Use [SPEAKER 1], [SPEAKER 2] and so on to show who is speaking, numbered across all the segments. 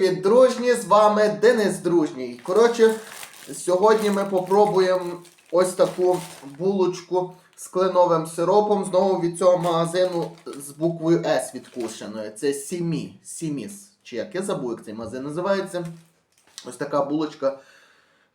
[SPEAKER 1] Привіт, дружні! З вами Денис Дружній. Коротше, сьогодні ми попробуємо ось таку булочку з кленовим сиропом. Знову від цього магазину з буквою С відкушеною. Це Сімі. Сіміс. Чи як я забув, як цей магазин називається. Ось така булочка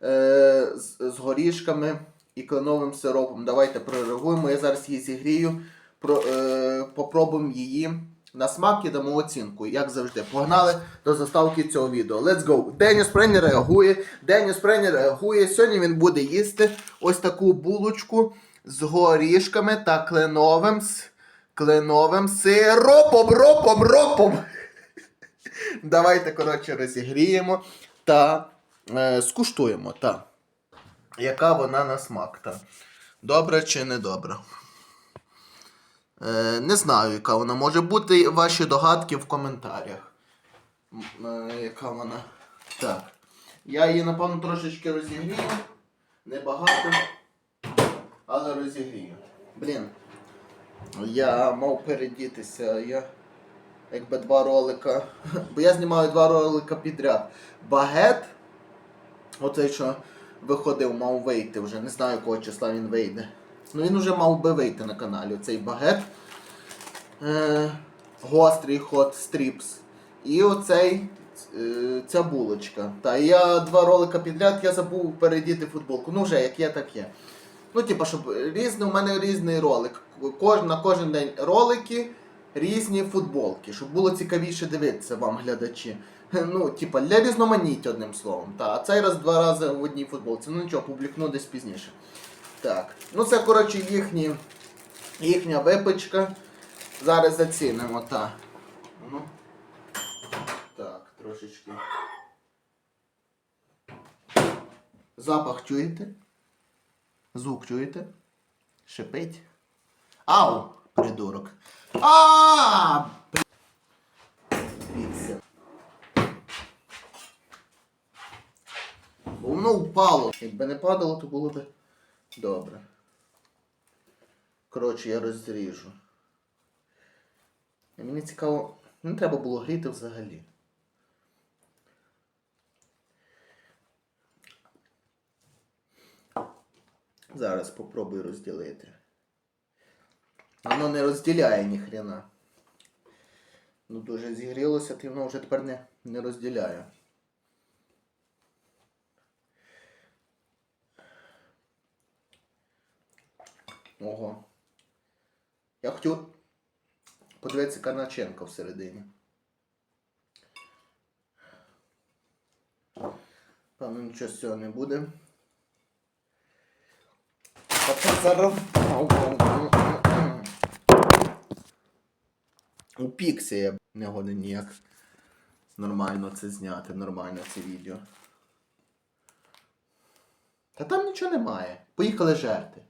[SPEAKER 1] е, з, з горішками і кленовим сиропом. Давайте прореагуємо. Я зараз її зігрію. Про, е, попробуємо її на смак і дамо оцінку, як завжди. Погнали до заставки цього відео. Let's go! Деніс Прені реагує. Деніс Прені реагує. Сьогодні він буде їсти ось таку булочку з горішками та кленовим, кленовим сиропом, ропом, ропом. Давайте, коротше, розігріємо та е, скуштуємо. Та. Яка вона на смак. Та. Добре чи не добре? Е, не знаю, яка вона може бути. Ваші догадки в коментарях. Е, яка вона. Так. Я її, напевно, трошечки розігрію. Небагато. Але розігрію. Блін. Я мав передітися. Я якби два ролика. Бо я знімаю два ролика підряд. Багет. Оцей, що виходив, мав вийти вже. Не знаю, якого числа він вийде. Ну він вже мав би вийти на каналі. Цей багет. Е, гострий ход стріпс. І оцей е, ця булочка. Та я два ролика підряд я забув передіти футболку. Ну вже як є, так є. Ну, типа, щоб різний, у мене різний ролик. Кож, на кожен день ролики, різні футболки, щоб було цікавіше дивитися вам, глядачі. Ну, типа, для різноманіття, одним словом. Та, а цей раз два рази в одній футболці. Ну нічого, публікну десь пізніше. Так. Ну це, коротше, їхні, їхня випечка. Зараз зацінимо, так. Ну. Так, трошечки. Запах чуєте? Звук чуєте? Шипить. Ау! Придурок. А! Бо Воно впало. Якби не падало, то було б добре. Коротше, я розріжу. І мені цікаво, не треба було гріти взагалі. Зараз попробую розділити. Воно не розділяє ніхрена. Ну дуже зігрілося, ти воно вже тепер не, не розділяє. Ого. Я хотів подивитися яка начинка всередині. Певно, нічого з цього не буде. А це зараз. Я не годен ніяк нормально це зняти, нормально це відео. Та там нічого немає. Поїхали жерти.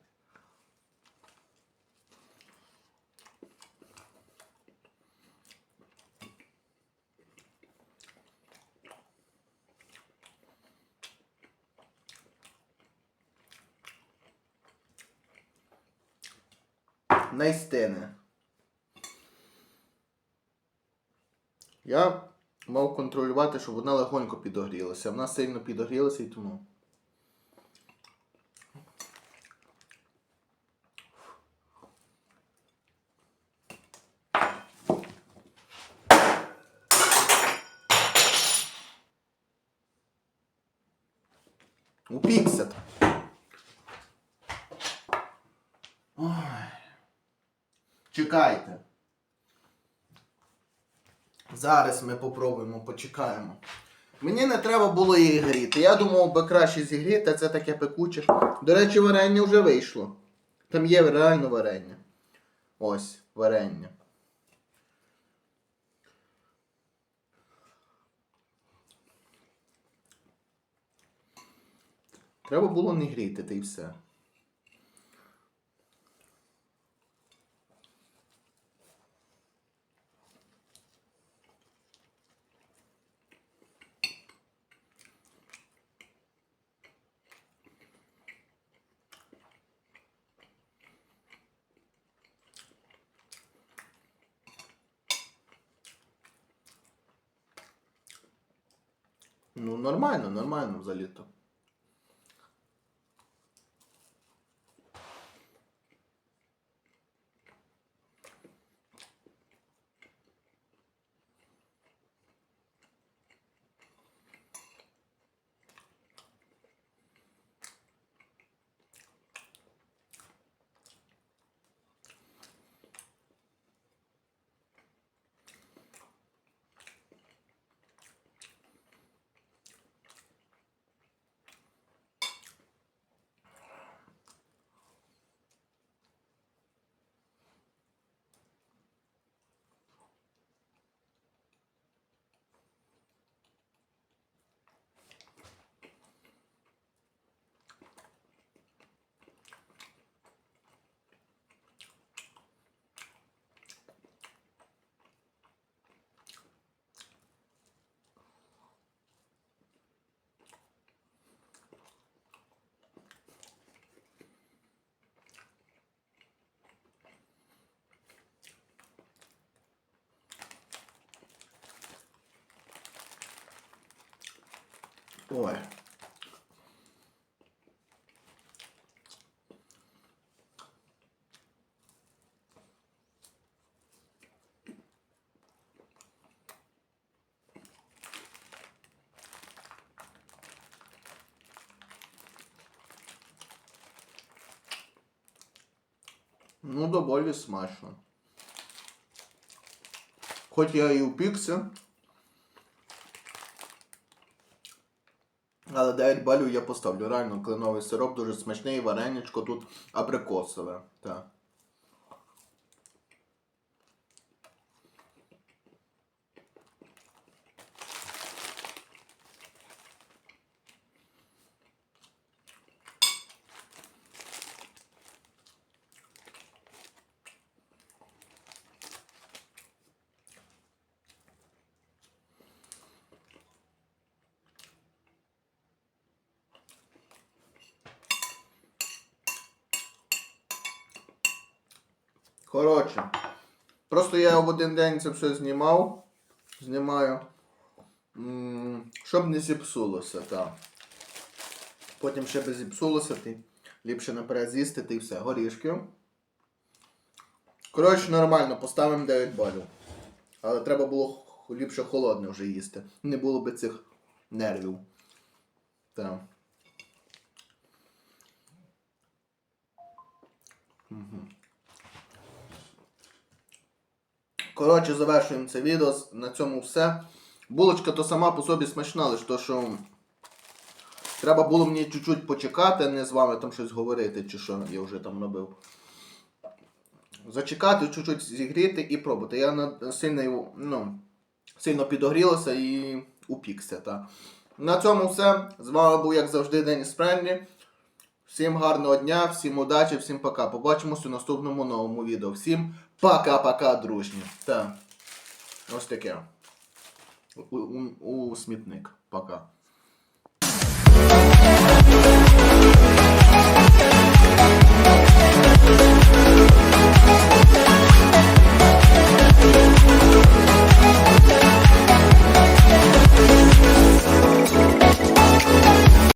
[SPEAKER 1] Найстине. Я мав контролювати, щоб вона легонько підогрілася. Вона сильно підогрілася і тому. Упікся. Ой. Чекайте. Зараз ми попробуємо, почекаємо. Мені не треба було її гріти. Я думав би краще зігріти, це таке пекуче. До речі, варення вже вийшло. Там є реально варення. Ось, варення. Треба було не гріти, та й все. Ну, нормально, нормально взагалі-то. Ой. Ну, доволі смачно. Хоч я і упікся, але 9 балів я поставлю. Реально кленовий сироп дуже смачний, вареничко тут абрикосове. Так. Коротше, просто я в один день це все знімав. Знімаю. Щоб не зіпсулося, так. Потім ще би зіпсулося, ти ліпше наперед з'їсти, ти все. Горішки. Коротше, нормально, поставимо 9 балів. Але треба було ліпше холодне вже їсти. Не було би цих нервів. Так. Коротше, завершуємо це відео. На цьому все. Булочка то сама по собі смачна, лише то, що треба було мені чуть-чуть почекати, не з вами там щось говорити, чи що я вже там робив. Зачекати, чуть-чуть зігріти і пробувати. Я сильно, ну, сильно підогрілася і упікся. Та. На цьому все. З вами був, як завжди, Деніс Френлі. Всім гарного дня, всім удачі, всім пока. Побачимось у наступному новому відео. Всім пока-пока, дружні. Та. Ось таке. У, у, у смітник. Пока.